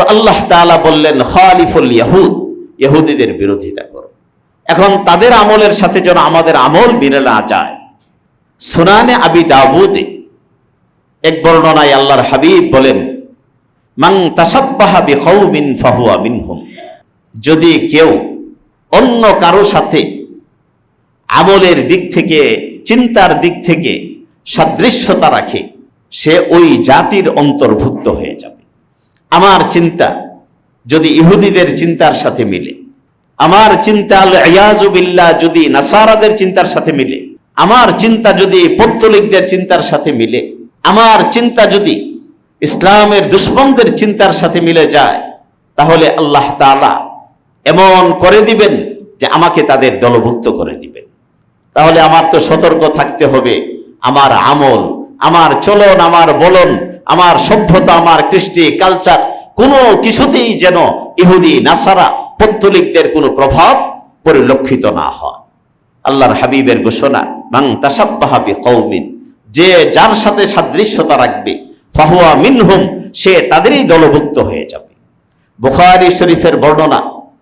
তো আল্লাহ তাআলা বললেন, খালিফুল ইয়াহুদ ইহুদিদের বিরোধিতা করো। এখন তাদের আমলের সাথে যেন আমাদের আমল মিলে না যায়। সুনানে আবি দাউদে এক বর্ণনায় আল্লাহর হাবিব বলেন মাং তাসাব্বাহা বিকৌমিন ফাহুয়া মিনহুম। যদি কেউ অন্য কারও সাথে আমলের দিক থেকে, চিন্তার দিক থেকে সাদৃশ্যতা রাখে, সে ওই জাতির অন্তর্ভুক্ত হয়ে যাবে। আমার চিন্তা যদি ইহুদিদের চিন্তার সাথে মিলে, আমার চিন্তা আল ইয়াজুবিল্লাহ যদি নাসারাদের চিন্তার সাথে মিলে, আমার চিন্তা যদি পত্তলিকদের চিন্তার সাথে মিলে, আমার চিন্তা যদি ইসলামের দুশ্মনদের চিন্তার সাথে মিলে যায়, তাহলে আল্লাহ তাআলা এমন করে দিবেন যে আমাকে তাদের দলভুক্ত করে দিবেন। তাহলে আমার তো সতর্ক থাকতে হবে, আমার আমল, আমার চলন, আমার বলন আমার সভ্যতা, আমার কৃষ্টি কালচার কোনো কিছুতেই যেন ইহুদি, নাসারা, পত্তলিকদের কোনো প্রভাব পরিলক্ষিত না হয়। আল্লাহর হাবিবের ঘোষণা মাং তাসাব্বাহাবি কৌমিন যে যার সাথে সাদৃশ্যতা রাখবে, ফাহুয়া মিনহুম, সে তাদেরই দলভুক্ত হয়ে যাবে। বুখারি শরীফের বর্ণনা